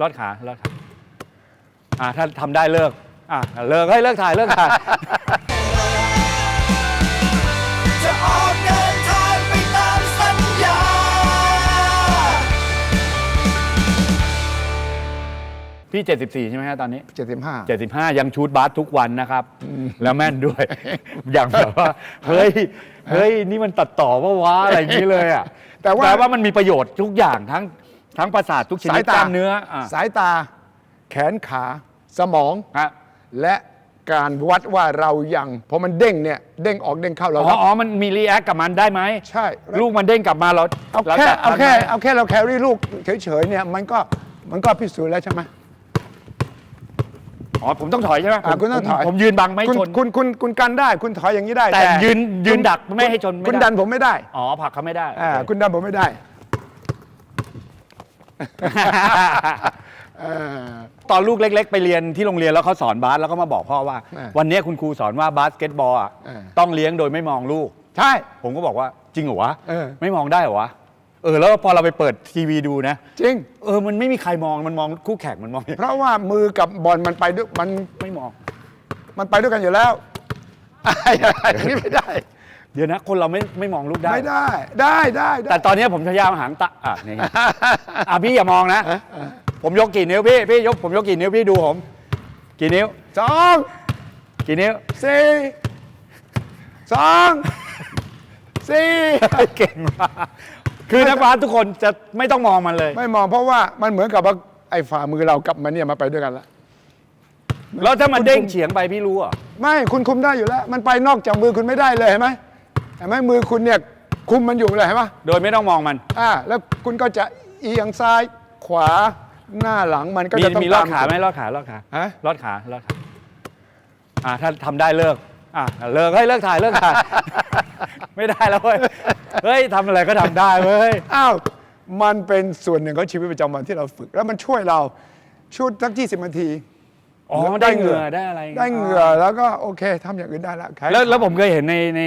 ลอดขาลอดขาอ่าถ้าทำได้เลิกอ่าเลิกให้ยเลิกถ่ายเลิกถ่าย จะออกเดินทางไปตามสัญญา พี่ 74 ใช่ไหมฮะตอนนี้ 75 75 ยังชูดบาสทุกวันนะครับ แล้วแม่นด้วย อย่างแบบว่า เฮ้ย เฮ้ย นี่มันตัดต่อว่าวะอะไรอย่างนี้เลยอะแต่ว่า ว่ามันมีประโยชน์ทุกอย่างทั้ง ทั้งประสาททุกชสานิยดตากล้ามเนื้ออะสายตา แขนขา สมอง ฮะและการวัดว่าเรายังพอมันเด้งเนี่ย เด้งออกเด้งเข้าเราอ๋ออ๋อมันมีรีแอคกับมันได้ไหมใช่ลูกมันเด้งกลับมาเราเอารแค่จัดเอาแค่ทันไหมเอาแค่เราแครี่ลูกเฉยๆเนี่ยมันก็มันก็พิสูจน์แล้วใช่ไหมอ๋อผมต้องถอยใช่ไหมอะคุณต้องถอยผมผมยืนบังไม่คุณชน คุณคุณคุณกันได้ คุณถอยอย่างนี้ได้แต่ยืนยืนคุณดักไม่ให้ชนไม่คุณได้ดันผมไม่ได้อ๋อผลักเขาไม่ได้อ่าโอเค คุณดันผมไม่ได้ เออ ตอนลูกเล็ก ๆ ไปเรียนที่โรงเรียนแล้วเขาสอนบาสแล้วก็มาบอกพ่อว่า อ่าวันนี้คุณครูสอนว่าบาสเกตบอลอะอ่า ต้องเลี้ยงโดยไม่มองลูก ใช่ ผมก็บอกว่าจริงเหรอวะเออ ไม่มองได้เหรอวะเออแล้วพอเราไปเปิดทีวีดูนะ จริง เออมันไม่มีใครมองมันมองคู่แข่งมันมองเพราะว่ามือกับบอลมันไปด้วยมันไม่มอง มันไปด้วยกันอยู่แล้วอย่างนี้ไม่ได้ เดี๋ยวนะ คนเราไม่ไม่มองลูกได้ ไม่ได้ ได้ได้ได้แต่ตอนนี้ผมพยายามหางตาอะนี่ อะพี่อย่ามองนะ ผมยกกี่นิ้วพี่พี่ยกผมยกกี่นิ้วพี่ดูผม กี่นิ้ว สองกี่นิ้วสี่สองสี่เก่งมากคือนักบาสทุกคนจะไม่ต้องมองมันเลย ไม่มองเพราะว่ามันเหมือนกับว่าไอ้ฝ่ามือเรากับมันเนี่ยมาไปด้วยกันแล้วแล้วถ้ามันเด้งเฉียงไปพี่รู้เหรอะไม่คุณคุมได้อยู่แล้ว มันไปนอกจากมือคุณไม่ได้เลยเห็นไหมเห็นไหมมือคุณเนี่ยคุมมันอยู่เลยเห็นไหมโดยไม่ต้องมองมัน อ่าแล้วคุณก็จะเอียงซ้ายขวาหน้าหลังมันก็มีจะต้องมีลอดตขาไหมลอดขาลอดขาฮะ ลอดขาลอดขาอ่าถ้าทำได้เลิกอะเลิกเฮ้ยเลิกถ่ายเลิกถ่าย ไม่ได้แล้วเว้ยเฮ้ยทำอะไรก็ทำได้เว้ย อ้าว มันเป็นส่วนหนึ่งของชีวิตประจำวันที่เราฝึก แล้วมันช่วยเราชุดสัก 20นาที อ๋อได้เหงื่อได้อะไรได้เหงื่อแล้วก็โอเคทำอย่างอื่นได้แล้วแล้วแล้วผมเคยเห็นในใน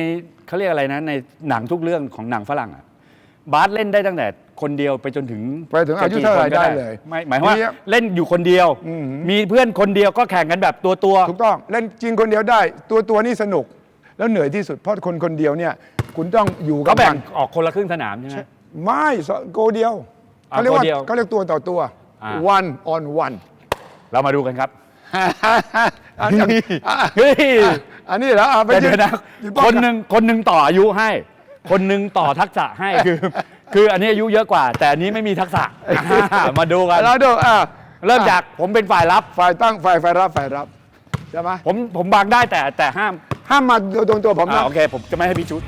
เขาเรียกอะไรนะในหนังทุกเรื่องของหนังฝรั่งอะบาสเล่นได้ตั้งแต่คนเดียวไปจนถึงไปถึงอายุเท่าไหร่จะกี่คนก็ได้เลยไม่หมายความว่ามีเล่นอยู่คนเดียวอืมมีเพื่อนคนเดียวก็แข่งกันแบบตัวตัวๆถูกต้องเล่นจริงคนเดียวได้ ตัวตัวนี่สนุก แล้วเหนื่อยที่สุดเพราะคนคนเดียวเนี่ย คุณต้องอยู่กัก็บแบ่มังนออกคนละครึ่งสนามใช่ไหมไม่สโกเดียวอ่าเขาเรียกว่าโกเดียวเขาเรียกตัวต่อตัวอ่า one on one เรามาดูกันครับ อันนี้อะเฮ้ยอันนี้แล้วเอาไปแต่เดี๋ยวนะยืป้อคนหนึ่งคนหนึ่งต่ออายุให้ คนหนึ่งต่อทักษะให้คือ คืออันนี้อายุเยอะกว่า แต่อันนี้ไม่มีทักษะอ่ามาดูกัน เราดูอะเริ่มจากผมเป็นฝ่ายรับ ฝ่ายตั้งฝ่ายฝ่ายรับฝ่ายรับใช่ไหมผมผมบังได้แต่แต่ห้ามห้ามมาโดนตัวผมอ่านะโอเค ผมจะไม่ให้พี่ชุด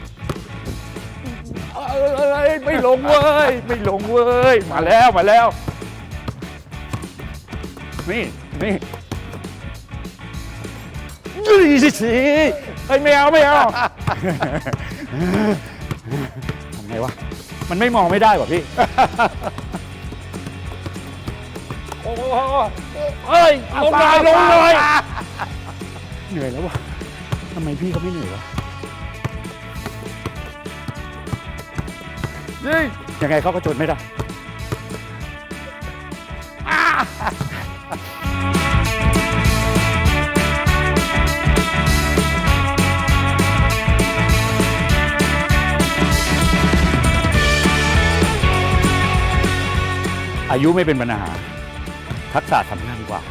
เอ้ยไม่ลงเว้ยไม่ลงเว้ยมาแล้วมาแล้ว นี่นี่ยี่สิสิ เฮ้ยไม่เอาไม่เอาทำไงวะ มันไม่มองไม่ได้ว่ะพี่ โอ้โหเฮ้ยลงเลยลงเลยเหนื่อยแล้ววะทำไมพี่เขาไม่เหนื่อยวะยิงยังไงเขาก็จนไม่ได้ อายุไม่เป็นปัญหาทักษะสำคัญกว่า